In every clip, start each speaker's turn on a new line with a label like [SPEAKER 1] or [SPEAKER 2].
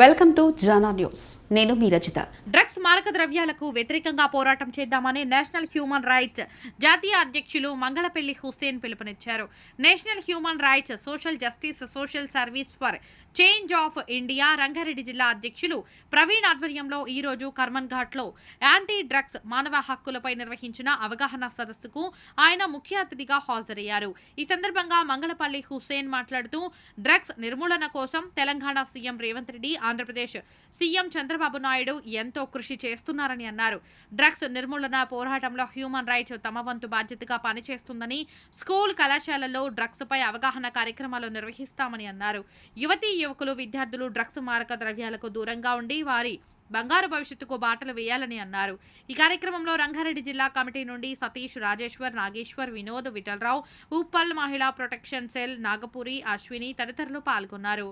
[SPEAKER 1] Welcome to Jana news. నేను మీ Rachitha.
[SPEAKER 2] Drugs మారక ద్రవ్యాలకు వ్యతిరేకంగా పోరాటం చేద్దామని నేషనల్ హ్యూమన్ రైట్స్ జాతీయ అధ్యక్షులు మంగళపల్లి హుస్సేన్ పిలుపునిచ్చారు. National human rights social justice social service for change of India Rangareddy జిల్లా అధ్యక్షులు ప్రవీణ్ ఆధ్వర్యంలో ఈ రోజు కర్మన్ ఘాట్లో యాంటీ డ్రగ్స్ మానవ హక్కులపై నిర్వహించిన అవగాహన సదస్సుకు ఆయన ముఖ్య అతిథిగా హాజరయ్యారు. ఈ సందర్భంగా మంగళపల్లి హుస్సేన్ మాట్లాడుతూ డ్రగ్స్ నిర్మూలన కోసం తెలంగాణ సీఎం రేవంత్ రెడ్డి ఆంధ్రప్రదేశ్. సీఎం చంద్రబాబు నాయుడు ఎంతో కృషి చేస్తున్నారని అన్నారు. డ్రగ్స్ నిర్మూలన పోరాటంలో హ్యూమన్ రైట్స్ తమ వంతు బాధ్యతగా పనిచేస్తుందని స్కూల్ కళాశాలల్లో డ్రగ్స్పై అవగాహన కార్యక్రమాలు నిర్వహిస్తామని అన్నారు. యువతీ యువకులు విద్యార్థులు డ్రగ్స్ మారక ద్రవ్యాలకు దూరంగా ఉండి వారి బంగారు భవిష్యత్తుకు బాటలు వేయాలని అన్నారు. ఈ కార్యక్రమంలో రంగారెడ్డి జిల్లా కమిటీ నుండి సతీష్ రాజేశ్వర్ నాగేశ్వర్ వినోద్ విఠలరావు ఉప్పల్ మహిళా ప్రొటెక్షన్ సెల్ నాగపురి అశ్విని తదితరులు పాల్గొన్నారు.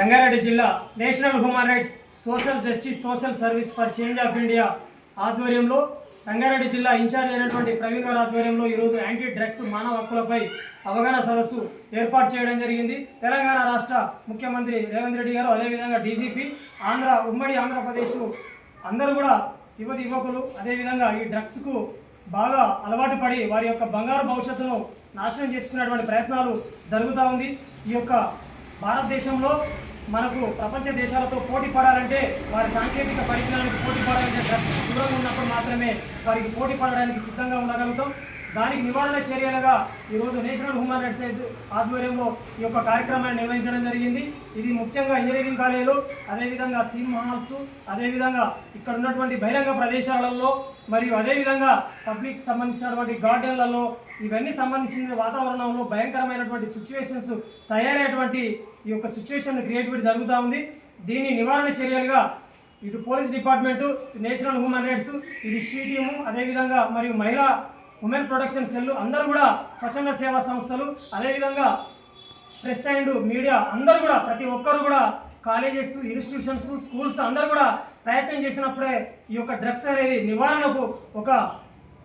[SPEAKER 3] రంగారెడ్డి జిల్లా national human rights social justice social service for change of India ఆధ్వర్యంలో రంగారెడ్డి జిల్లా ఇన్ఛార్జ్ అయినటువంటి ప్రవీణ్ గారి ఆధ్వర్యంలో ఈరోజు యాంటీ డ్రగ్స్ మానవ హక్కులపై అవగాహన సదస్సు ఏర్పాటు చేయడం జరిగింది. తెలంగాణ రాష్ట్ర ముఖ్యమంత్రి రేవంత్ రెడ్డి గారు అదేవిధంగా డీజీపీ ఆంధ్ర ఉమ్మడి ఆంధ్రప్రదేశ్ అందరూ కూడా యువతి యువకులు అదేవిధంగా ఈ డ్రగ్స్కు బాగా అలవాటు పడి వారి యొక్క బంగారు భవిష్యత్తును నాశనం చేసుకునేటువంటి ప్రయత్నాలు జరుగుతూ ఉంది. ఈ యొక్క భారతదేశంలో మనకు ప్రపంచ దేశాలతో పోటీ పడాలంటే వారి సాంకేతిక పరిజ్ఞానానికి పోటీ పడాలంటే దూరంగా ఉన్నప్పుడు మాత్రమే వారికి పోటీ పడడానికి సిద్ధంగా ఉండగలుగుతాం. దానికి నివారణ చర్యలుగా ఈరోజు నేషనల్ హ్యూమన్ రైట్స్ ఆధ్వర్యంలో ఈ యొక్క కార్యక్రమాన్ని నిర్వహించడం జరిగింది. ఇది ముఖ్యంగా ఇంజనీరింగ్ కాలేజీలు అదేవిధంగా సినిమా హాల్స్ అదేవిధంగా ఇక్కడ ఉన్నటువంటి బహిరంగ ప్రదేశాలలో మరియు అదేవిధంగా పబ్లిక్ సంబంధించినటువంటి గార్డెన్లలో ఇవన్నీ సంబంధించిన వాతావరణంలో భయంకరమైనటువంటి సిచ్యువేషన్స్ తయారయ్యేటువంటి ఈ యొక్క సిచ్యువేషన్ క్రియేటివిటీ జరుగుతూ ఉంది. దీన్ని నివారణ చర్యలుగా ఇటు police department national human rights ఇది షీ టీము అదేవిధంగా మరియు మహిళా ఉమెన్ ప్రొడక్షన్ సెల్ అందరూ కూడా స్వచ్ఛంద సేవా సంస్థలు అదేవిధంగా ప్రెస్ అండ్ మీడియా అందరూ కూడా ప్రతి ఒక్కరు కూడా కాలేజెస్ ఇన్స్టిట్యూషన్స్ స్కూల్స్ అందరూ కూడా ప్రయత్నం చేసినప్పుడే ఈ యొక్క డ్రగ్స్ అనేది నివారణకు ఒక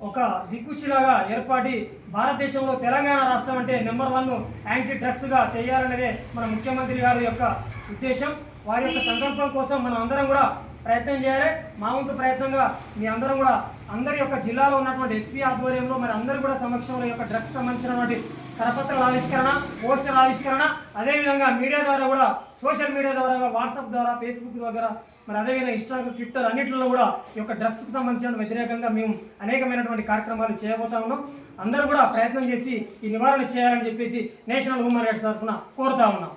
[SPEAKER 3] ఒక దిక్కుచిలాగా ఏర్పాటి భారతదేశంలో తెలంగాణ రాష్ట్రం అంటే నెంబర్ వన్ యాంటీ డ్రగ్స్గా చేయాలనేదే మన ముఖ్యమంత్రి గారి యొక్క ఉద్దేశం. వారి యొక్క సంకల్పం కోసం మనం అందరం కూడా ప్రయత్నం చేయాలి. మా వంతు ప్రయత్నంగా మీ అందరం కూడా అందరి యొక్క జిల్లాలో ఉన్నటువంటి ఎస్పీ ఆధ్వర్యంలో మరి అందరూ కూడా సమక్షంలో యొక్క డ్రగ్స్ సంబంధించినటువంటి కరపత్రాల ఆవిష్కరణ పోస్టర్ ఆవిష్కరణ అదేవిధంగా మీడియా ద్వారా కూడా సోషల్ మీడియా ద్వారా వాట్సాప్ ద్వారా ఫేస్బుక్ ద్వారా మరి అదేవిధంగా ఇన్స్టాగ్రామ్ ట్విట్టర్ అన్నింటిలో కూడా ఈ యొక్క డ్రగ్స్కి సంబంధించిన వ్యతిరేకంగా మేము అనేకమైనటువంటి కార్యక్రమాలు చేయబోతా ఉన్నాం. అందరూ కూడా ప్రయత్నం చేసి ఈ నివారణ చేయాలని చెప్పేసి నేషనల్ హ్యూమన్ రైట్స్ తరఫున కోరుతా ఉన్నాం.